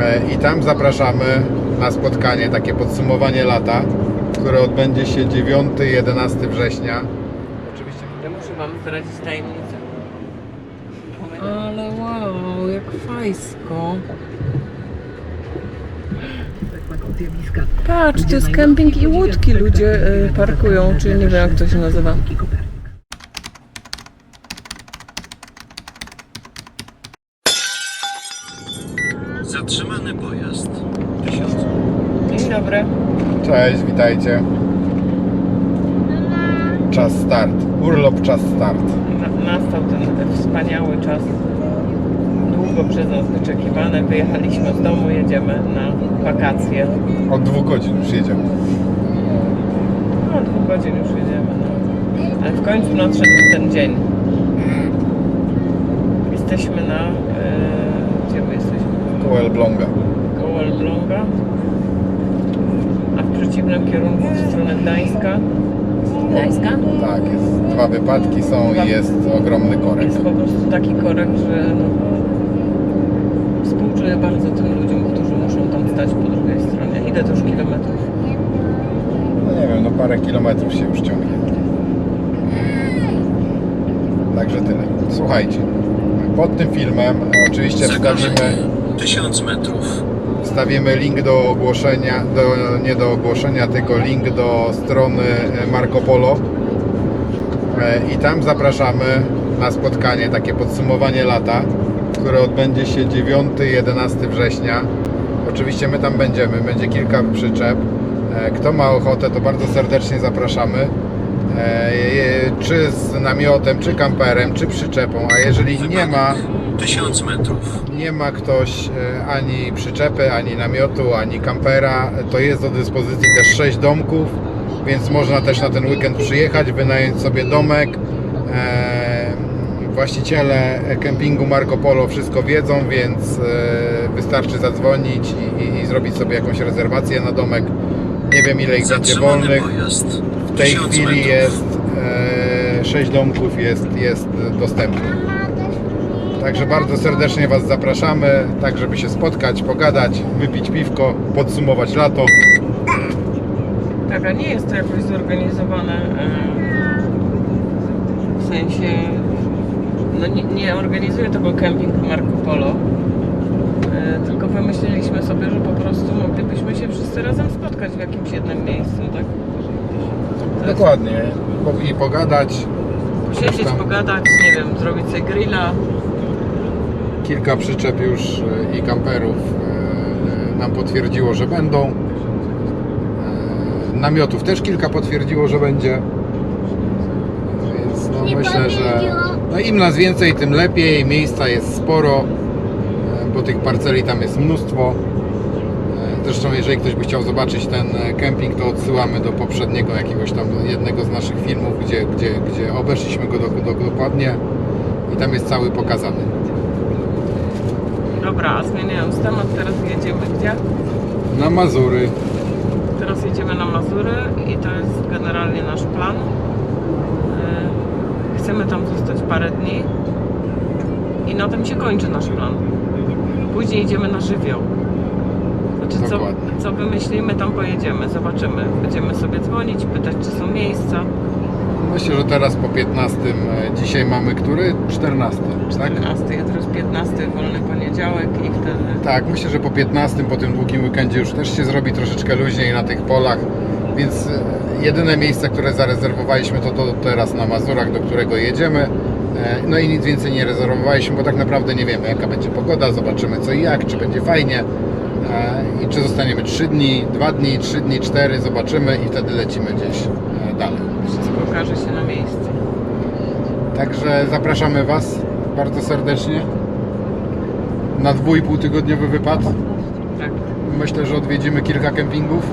E, I tam zapraszamy na spotkanie, takie podsumowanie lata, które odbędzie się 9-11 września. Oczywiście Ja muszę Wam zdradzić tajemnicę. Ale wow, jak fajsko. Patrz, to jest kemping i łódki ludzie y, parkują, czy nie wiem jak to się nazywa. Zatrzymany pojazd. Tysiąc. Dzień dobry. Witajcie. Czas start. Urlop, czas start. Na, nastał ten wspaniały czas. Długo przez nas wyczekiwane. Wyjechaliśmy z domu, jedziemy na wakacje. Od dwóch godzin już jedziemy. No, dwóch godzin już jedziemy. No. Ale w końcu nadszedł ten dzień. Jesteśmy na... E, gdzie my jesteśmy? Koło Elbląga. Koło Elbląga. Przeciwnym kierunku w stronę Gdańska. Gdańska? Tak, jest, dwa wypadki są i jest ogromny korek. Jest po prostu taki korek, że no, współczuję bardzo tym ludziom, którzy muszą tam stać po drugiej stronie. Ile to już kilometrów? No nie wiem, no parę kilometrów się już ciągnie. Także tyle. Słuchajcie, pod tym filmem oczywiście wstawimy, Zagrożenie. Tysiąc metrów. Wstawimy link do ogłoszenia, do, nie do ogłoszenia, tylko link do strony e, Marco Polo E, i tam zapraszamy na spotkanie, takie podsumowanie lata, które odbędzie się 9-11 września. Oczywiście my tam będziemy, będzie kilka przyczep. E, Kto ma ochotę, to bardzo serdecznie zapraszamy. E, je- Czy z namiotem, czy kamperem, czy przyczepą, a jeżeli nie ma, Tysiąc metrów. nie ma ktoś e, ani przyczepy, ani namiotu, ani kampera, to jest do dyspozycji też 6 domków, więc można też na ten weekend przyjechać, wynająć sobie domek. E, Właściciele kempingu Marco Polo wszystko wiedzą, więc e, wystarczy zadzwonić i, i, i zrobić sobie jakąś rezerwację na domek. Nie wiem ile ich będzie wolnych. pojazd. W tej chwili jest e, 6 domków jest, jest dostępnych. Także bardzo serdecznie Was zapraszamy, tak żeby się spotkać, pogadać, wypić piwko, podsumować lato. Tak, a nie jest to jakoś zorganizowane e, w sensie no nie, nie organizuje tego kemping Marco Polo e, tylko wymyśliliśmy sobie, że po prostu moglibyśmy się wszyscy razem spotkać w jakimś jednym miejscu, tak? Dokładnie. I pogadać. Posiedzieć, tam. pogadać, nie wiem, zrobić sobie grilla. Kilka przyczep już e, i kamperów e, nam potwierdziło, że będą. E, Namiotów też kilka potwierdziło, że będzie. Więc no myślę, że no im nas więcej, tym lepiej. Miejsca jest sporo, bo tych parceli tam jest mnóstwo. Zresztą jeżeli ktoś by chciał zobaczyć ten e, kemping, to odsyłamy do poprzedniego jakiegoś tam jednego z naszych filmów, gdzie, gdzie, gdzie obeszliśmy go do, do, dokładnie i tam jest cały pokazany. Dobra, a zmieniając temat, teraz jedziemy gdzie? Na Mazury. Teraz jedziemy na Mazury i to jest generalnie nasz plan. E, Chcemy tam zostać parę dni i na tym się kończy nasz plan. Później idziemy na żywioł. Znaczy, co, Dokładnie. co wymyślimy, tam pojedziemy, zobaczymy. Będziemy sobie dzwonić, pytać, czy są miejsca. Myślę, że teraz po 15. e, Dzisiaj mamy który? 14, tak? 14, jutro jest 15, wolny poniedziałek i wtedy Tak, myślę, że po 15, po tym długim weekendzie już też się zrobi troszeczkę luźniej na tych polach, więc e, jedyne miejsce, które zarezerwowaliśmy to, to teraz na Mazurach, do którego jedziemy. E, No i nic więcej nie rezerwowaliśmy, bo tak naprawdę nie wiemy jaka będzie pogoda, zobaczymy co i jak, czy będzie fajnie i czy zostaniemy 3 dni, 2 dni, 3 dni, 4, zobaczymy i wtedy lecimy gdzieś e, dalej. wszystko okaże się na miejscu. Także zapraszamy Was bardzo serdecznie na dwójpół tygodniowy wypad. Tak. Myślę, że odwiedzimy kilka kempingów.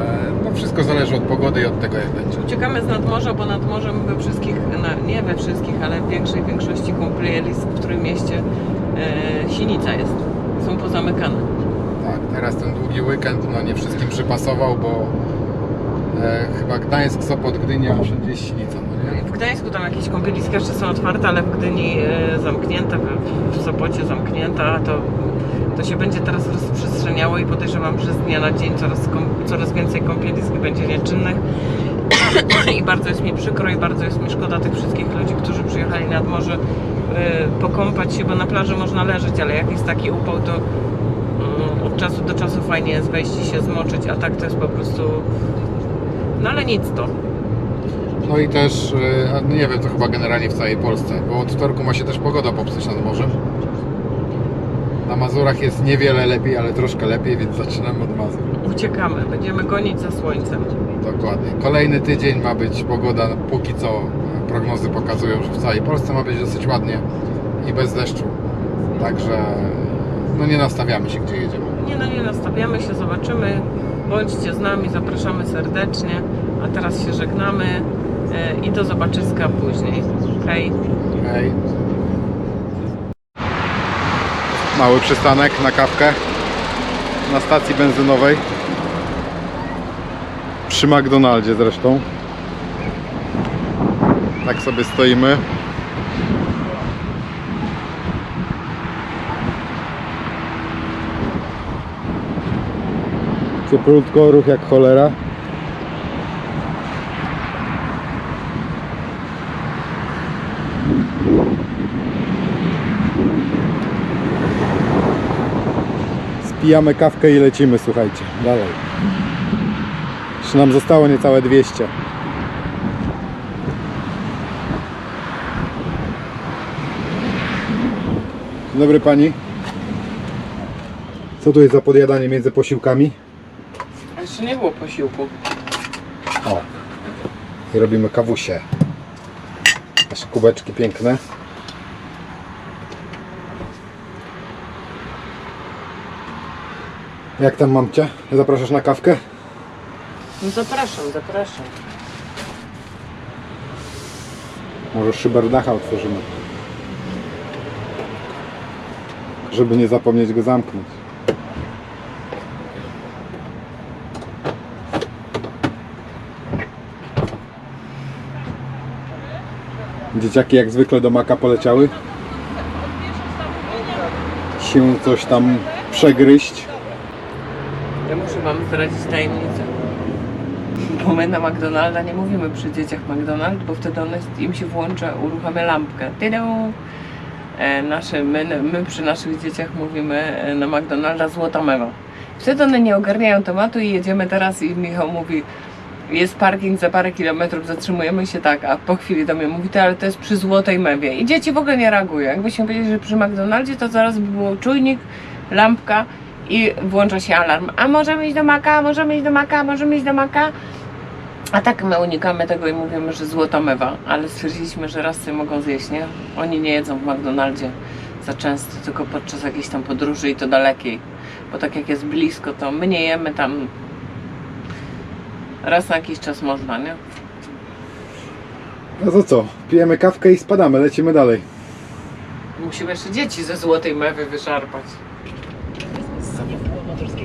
E, No wszystko zależy od pogody i od tego jak będzie. Uciekamy z nadmorza, bo nad morzem we wszystkich, no, nie we wszystkich, ale w większej większości kumpli w którym mieście e, sinica jest. Są pozamykane. Tak, teraz ten długi weekend no nie wszystkim przypasował, bo e, chyba Gdańsk, Sopot, Gdynia, wszędzie sinica, no nie? W Gdańsku tam jakieś kąpieliska jeszcze są otwarte, ale w Gdyni e, zamknięte, w, w Sopocie zamknięte, a to to się będzie teraz rozprzestrzeniało i podejrzewam, że z dnia na dzień coraz, coraz więcej kąpielisk będzie nieczynnych. I bardzo jest mi przykro i bardzo jest mi szkoda tych wszystkich ludzi, którzy przyjechali nad morze pokąpać się, bo na plaży można leżeć, ale jak jest taki upał, to mm, od czasu do czasu fajnie jest wejść i się zmoczyć, a tak to jest po prostu... No ale nic to. No i też, y, a nie wiem, to chyba generalnie w całej Polsce, bo od wtorku ma się też pogoda popsuć nad morzem. Na Mazurach jest niewiele lepiej, ale troszkę lepiej, więc zaczynamy od Mazur. Uciekamy, będziemy gonić za słońcem. Dokładnie. Kolejny tydzień ma być pogoda, póki co prognozy pokazują, że w całej Polsce ma być dosyć ładnie i bez deszczu. Także no nie nastawiamy się, gdzie jedziemy. Nie no, nie nastawiamy się, zobaczymy. Bądźcie z nami, zapraszamy serdecznie. A teraz się żegnamy e, i do zobaczyska później. Hej. Hej. Mały przystanek na kawkę na stacji benzynowej. Przy McDonaldzie zresztą. Tak sobie stoimy. Cieplutko, ruch jak cholera. Spijamy kawkę i lecimy, słuchajcie, dalej. Jeszcze nam zostało niecałe 200. Dzień dobry pani. Co tu jest za podjadanie między posiłkami? A jeszcze nie było posiłku. O. I robimy kawusie. Nasze kubeczki piękne. Jak tam mamcie? Zapraszasz na kawkę? No zapraszam, zapraszam. Może szyberdacha otworzymy. Żeby nie zapomnieć go zamknąć. Dzieciaki jak zwykle do maka poleciały. Się coś tam przegryźć. Ja muszę Wam zdradzić tajemnicę. Bo my na McDonalda nie mówimy przy dzieciach McDonald, bo wtedy one, im się włącza, uruchamia lampkę. Tydą! E, nasze, my, my przy naszych dzieciach mówimy e, na McDonalda złota mewa. Wtedy one nie ogarniają tematu i jedziemy teraz i Michał mówi jest parking za parę kilometrów, zatrzymujemy się tak, a po chwili do mnie mówi, ty, ale to jest przy złotej mewie. I dzieci w ogóle nie reagują. Jakbyśmy powiedzieli, że przy McDonaldzie, to zaraz by było czujnik, lampka i włącza się alarm. A możemy iść do maka, możemy iść do maka, możemy iść do maka. A tak my unikamy tego i mówimy, że złota mewa, ale stwierdziliśmy, że raz sobie mogą zjeść, nie? Oni nie jedzą w McDonaldzie za często, tylko podczas jakiejś tam podróży i to dalekiej. Bo tak jak jest blisko, to my nie jemy tam raz na jakiś czas można, nie? No to co? Pijemy kawkę i spadamy, lecimy dalej. Musimy jeszcze dzieci ze złotej mewy wyszarpać.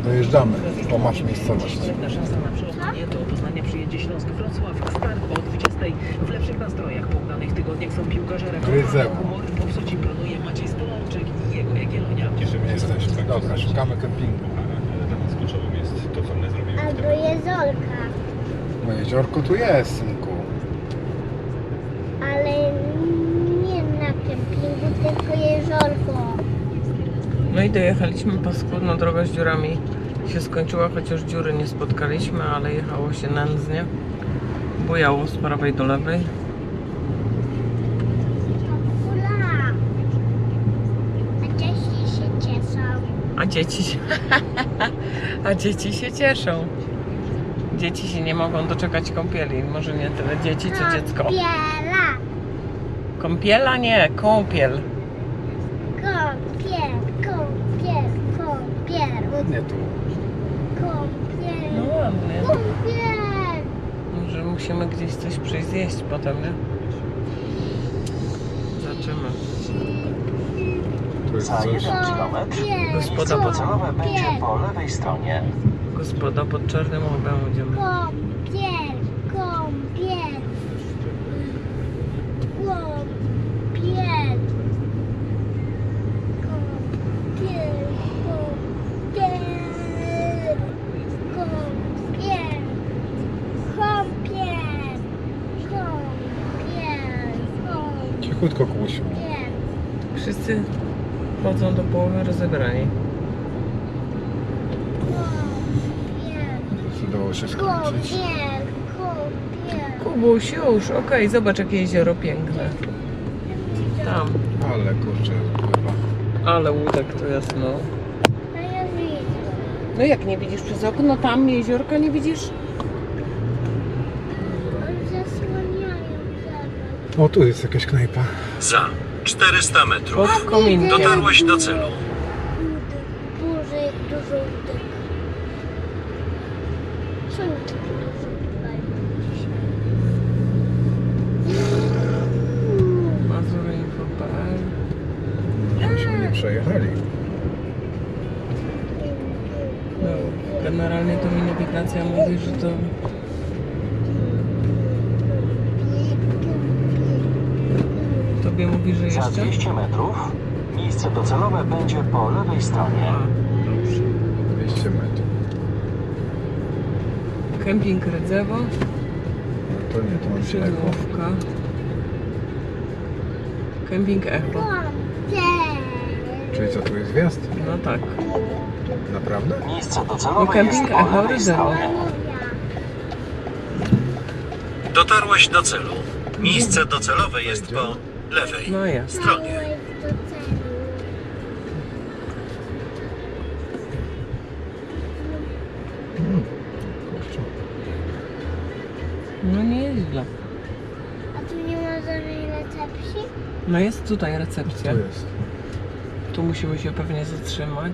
Dojeżdżamy. O, masz miejscowość. Kolejna szansa na przełamanie do Poznania przyjedzie Śląsk Wrocław. Start o 20 w lepszych nastrojach po udanych tygodniach są piłkarze Gryzeł. Humor w popsuci planuje Maciej Stolarczyk i jego Jagiellonia. Jesteśmy. Dobra, szukamy kempingu. Dla nas kluczowym jest to, co my zrobimy w tym Albo jezolka, No jeziorko tu jest, synku. ale nie na kempingu, tylko jeziorko. No i dojechaliśmy, paskudno droga z dziurami się skończyła, chociaż dziury nie spotkaliśmy, ale jechało się nędznie. Bujało z prawej do lewej. A dzieci się cieszą. A dzieci się, a dzieci się cieszą. Dzieci się nie mogą doczekać kąpieli. Może nie tyle dzieci, co dziecko. Kąpiela! Kąpiela nie. Kąpiel, kąpiel, kąpiel, Ładnie tu. kąpiel, No ładnie. kąpiel. Może musimy gdzieś coś przyjść zjeść potem, nie? Zobaczymy. Tu jest Za coś. jeden kilometr Gospoda pod, celowe będzie po lewej stronie. gospoda pod Czarnym Łobem idziemy. Kąpiel, Cichutko, Kubusiu. Wszyscy chodzą do połowy rozebrani. Udało się skończyć. Kubuś, już, okej, zobacz jakie jezioro piękne. Tam, Ale kurczę, chyba. ale łódek to jest, no. Widzę. No jak nie widzisz przez okno, tam jeziorka nie widzisz? Oni zasłaniają zobacz. O, tu jest jakaś knajpa. Za 400 metrów. Pod kominkiem. Dotarłaś do celu. Duży, dużo łódek. Co? Mazurinfo.pl Myśmy nie przejechali. No, generalnie to mi nawigacja mówi, że to że Za jeszcze? 200 metrów miejsce docelowe będzie po lewej stronie. A, dobrze. 200 metrów. Kemping Rydzewo, To nie, to mam się Szydłówka. Kemping Echo. Czyli co, tu jest wjazd? No tak. Naprawdę? Miejsce No, docelowe kemping jest po Echo lewej stronie. Dotarłaś do celu. Miejsce docelowe jest po lewej No jest. stronie. Kurczę. No nie jest źle. A tu nie ma żadnej recepcji? No jest tutaj recepcja. Tu jest. Tu musimy się pewnie zatrzymać.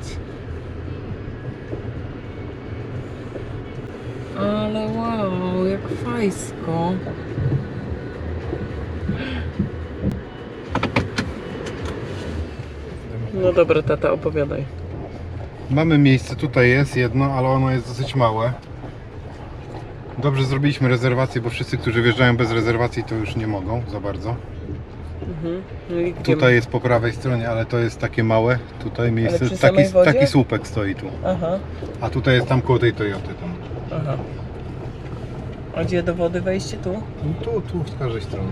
Ale wow, jak fajsko. No dobra, tata, opowiadaj. Mamy miejsce, tutaj jest jedno, ale ono jest dosyć małe. Dobrze zrobiliśmy rezerwację, bo wszyscy, którzy wjeżdżają bez rezerwacji, to już nie mogą za bardzo. Mhm. No i gdzie Tutaj jest po prawej stronie, ale to jest takie małe. Tutaj miejsce, przy samej taki, wodzie? taki słupek stoi tu. Aha, A tutaj jest tam koło tej Toyoty. Tam. aha. A gdzie do wody wejście tu? No tu, tu, z każdej strony.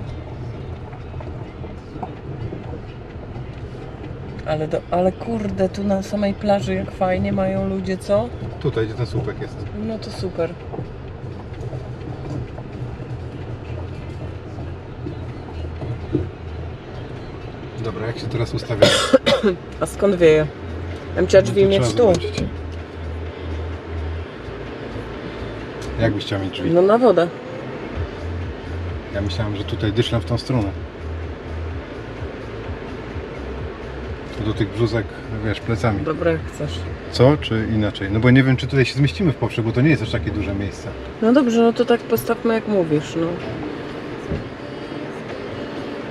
Ale, do, ale kurde, tu na samej plaży jak fajnie mają ludzie, co? Tutaj, gdzie ten słupek jest. No to super. Dobra, jak się teraz ustawiamy? A skąd wieje? Bym chciała drzwi No to mieć trzeba tu. zobaczyć. Jak byś chciał mieć drzwi? No na wodę. Ja myślałem, że tutaj dyszlę w tą stronę. Do tych brzuzek, wiesz, plecami. Dobra, jak chcesz. Co, czy inaczej? No bo nie wiem, czy tutaj się zmieścimy w poprzek, bo to nie jest aż takie duże miejsce. No dobrze, no to tak postawmy jak mówisz, no.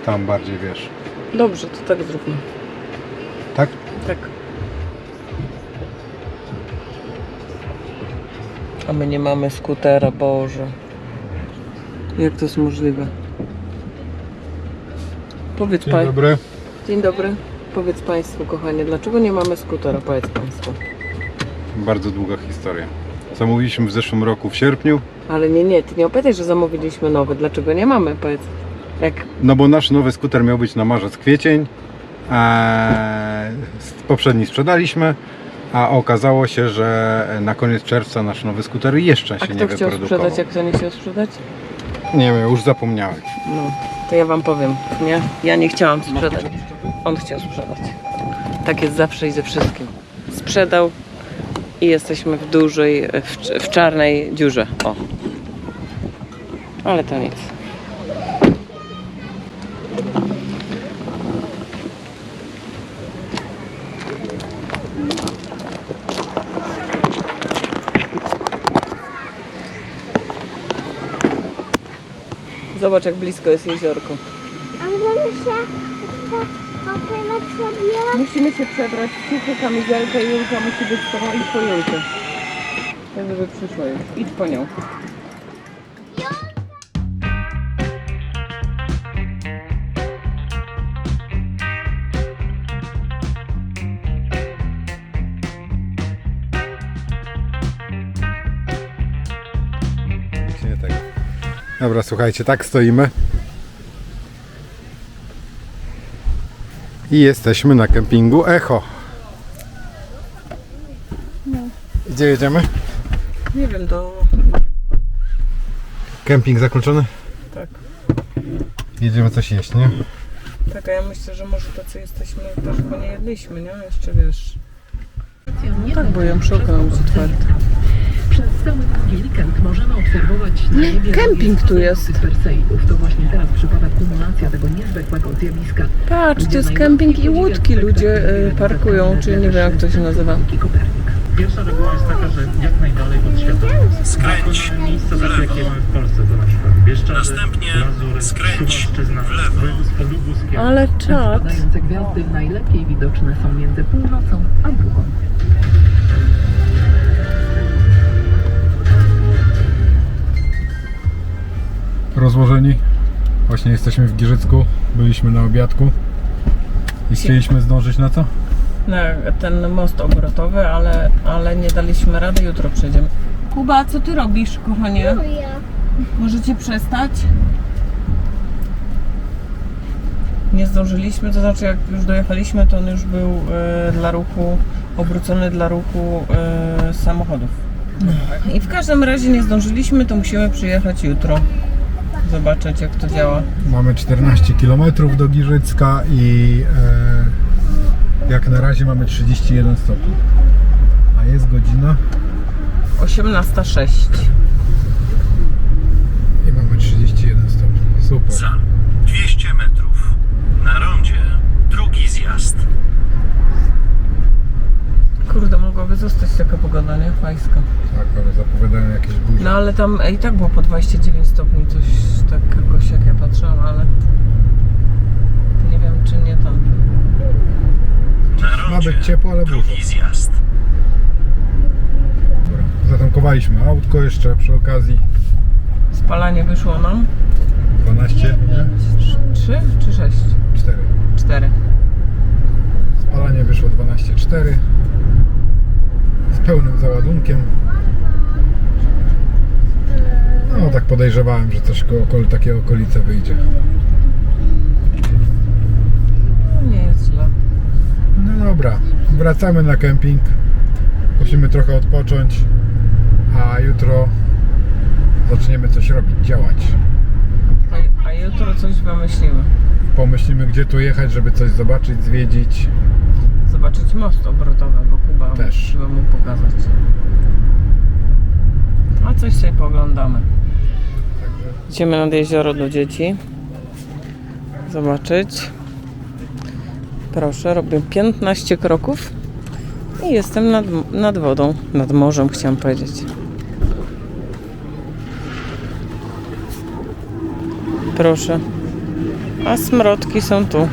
Tam bardziej, wiesz. Dobrze, to tak zróbmy. Tak? Tak. A my nie mamy skutera, Boże. Jak to jest możliwe? Powiedz Dzień Państwu. dobry. Dzień dobry. Powiedz Państwu, kochanie, dlaczego nie mamy skutera? Powiedz Państwu. Bardzo długa historia. Zamówiliśmy w zeszłym roku w sierpniu, Ale nie, nie, ty nie opowiadaj, że zamówiliśmy nowy. Dlaczego nie mamy? Powiedz. Jak no bo nasz nowy skuter miał być na marzec, kwiecień. Eee, poprzedni sprzedaliśmy, a okazało się, że na koniec czerwca nasz nowy skuter jeszcze A się kto nie chciał wyprodukował. sprzedać, jak to nie chciał sprzedać? Nie wiem, już zapomniałem. No, to ja wam powiem, nie? Ja nie chciałam sprzedać. On chciał sprzedać. Tak jest zawsze i ze wszystkim. Sprzedał i jesteśmy w dużej, w, w czarnej dziurze. O. Ale to nic. Zobacz jak blisko jest jeziorko. A możemy się po- popływać sobie? Musimy się przebrać w suchy, kamizelkę i Julka musi być z tobą i po. Tak żeby przyszła już. Idź po nią. Dobra, słuchajcie, tak stoimy. I jesteśmy na kempingu Echo. Gdzie jedziemy? Nie wiem, do... Kemping zakończony? Tak. Jedziemy coś jeść, nie? Tak, a ja myślę, że może to, co jesteśmy, to chyba nie jedliśmy, nie? Jeszcze wiesz... Tak, bo ją przy okno otwarte. Przez cały długi weekend możemy obserwować na niebie kemping tu jest. Perseidów. To właśnie teraz przypada kumulacja tego niezwykłego zjawiska. Patrz, to jest kemping i łódki ludzie y, parkują, czy nie wiem jak to się nazywa. Pierwsza reguła jest taka, że jak najdalej od światła. Skręć Miejsca w takie, jakie mamy w Polsce, to na przykład Bieszczady, Następnie Mazury, skręć w lewo. Ale czad. Spadające gwiazdy najlepiej widoczne są między północą a drugą. Rozłożeni. Właśnie jesteśmy w Giżycku. Byliśmy na obiadku. I chcieliśmy zdążyć na co? Na ten most obrotowy, ale, ale nie daliśmy rady, jutro przyjdziemy. Kuba, co ty robisz, kochanie? Ja. Możecie przestać? Nie zdążyliśmy, to znaczy jak już dojechaliśmy, to on już był e, dla ruchu, obrócony dla ruchu e, samochodów. I w każdym razie nie zdążyliśmy, to musimy przyjechać jutro. Zobaczyć jak to działa. Mamy 14 km do Giżycka i e, jak na razie mamy 31 stopni. A jest godzina 18.06. i mamy 31 stopni. Super. Za 200 metrów. Na rondzie drugi zjazd. Kurde, mogłaby zostać taka pogoda, nie? Fajska. Tak, ale zapowiadają jakieś burze. No ale tam e, i tak było po 29 stopni, coś tak jakoś jak ja patrzyłam, ale nie wiem czy nie tam. Rondzie być ciepło, ale burza. drugi zjazd. Dobra. Zatankowaliśmy autko jeszcze przy okazji. Spalanie wyszło nam 12, nie? 3 czy 6? 4. 4. Spalanie wyszło 12,4 z pełnym załadunkiem. No tak podejrzewałem, że coś koło okol- takie okolice wyjdzie. Nie jest źle. No dobra, wracamy na kemping. Musimy trochę odpocząć, a jutro zaczniemy coś robić, działać. A, a jutro coś wymyślimy. Pomyślimy, gdzie tu jechać, żeby coś zobaczyć, zwiedzić. Zobaczyć most obrotowy, bo Kuba Też. trzeba mu pokazać. A coś sobie pooglądamy. Idziemy nad jezioro do dzieci. Zobaczyć. Proszę, robię 15 kroków i jestem nad, nad wodą, nad morzem chciałam powiedzieć. Proszę. A smrodki są tu.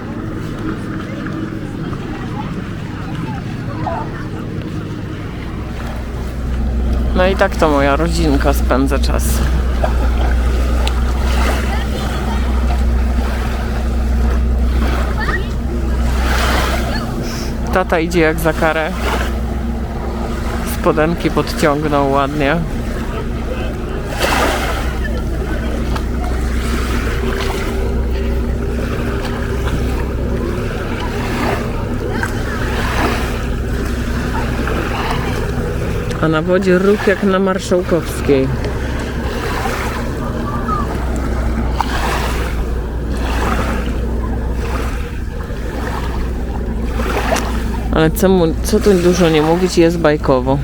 No i tak to moja rodzinka spędza czas. Tata idzie jak za karę. Spodenki podciągnął ładnie. A na wodzie ruch jak na Marszałkowskiej. Ale co, co tu dużo nie mówić, jest bajkowo.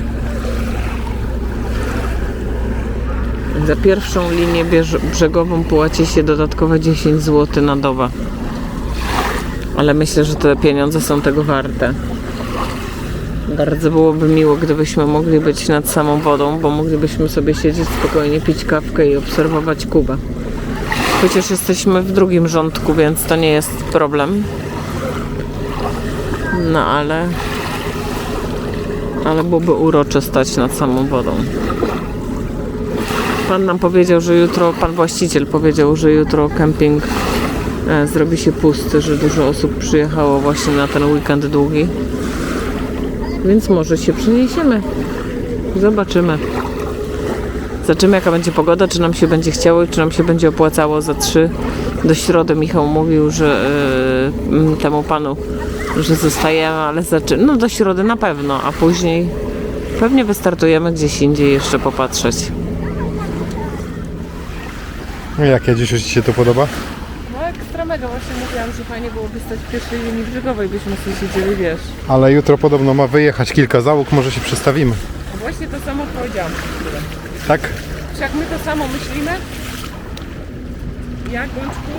Za pierwszą linię brzegową płaci się dodatkowe 10 zł na dobę. Ale myślę, że te pieniądze są tego warte. Bardzo byłoby miło, gdybyśmy mogli być nad samą wodą, bo moglibyśmy sobie siedzieć spokojnie, pić kawkę i obserwować Kubę. Chociaż jesteśmy w drugim rządku, więc to nie jest problem. No ale. Ale byłoby urocze stać nad samą wodą. Pan nam powiedział, że jutro, pan właściciel powiedział, że jutro kemping e, zrobi się pusty, że dużo osób przyjechało właśnie na ten weekend długi. Więc może się przeniesiemy. Zobaczymy. Zobaczymy jaka będzie pogoda, czy nam się będzie chciało i czy nam się będzie opłacało za 3 Do środy Michał mówił, że y, mm, temu panu, że zostajemy, ale zaczy... no do środy na pewno, a później pewnie wystartujemy gdzieś indziej jeszcze popatrzeć. Jak ja dzisiaj Ci się to podoba? Mega, właśnie mówiłam, że fajnie byłoby stać w pierwszej linii brzegowej, byśmy sobie siedzieli, wiesz. Ale jutro podobno ma wyjechać kilka załóg, może się przestawimy. Właśnie to samo powiedziałam. Tak? Czy jak my to samo myślimy? Jak, Bączku?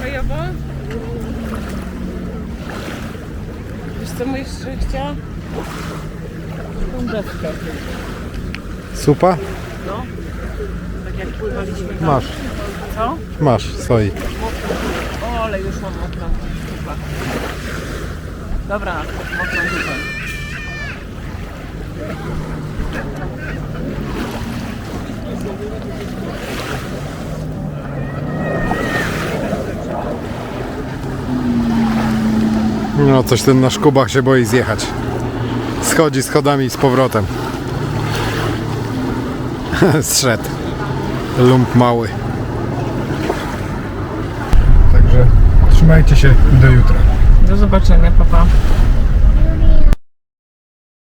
Fajowo? Wiesz co, my jeszcze chciała? Tą deskę. Supa? No. Tak jak pływaliśmy tam. Masz, Co? masz, stoi. O, ale już mam. Dobra, dupę. No coś ten nasz Kubach się boi zjechać. Schodzi schodami z powrotem. Zszedł. Lump mały. Także trzymajcie się do jutra. Do zobaczenia, papa.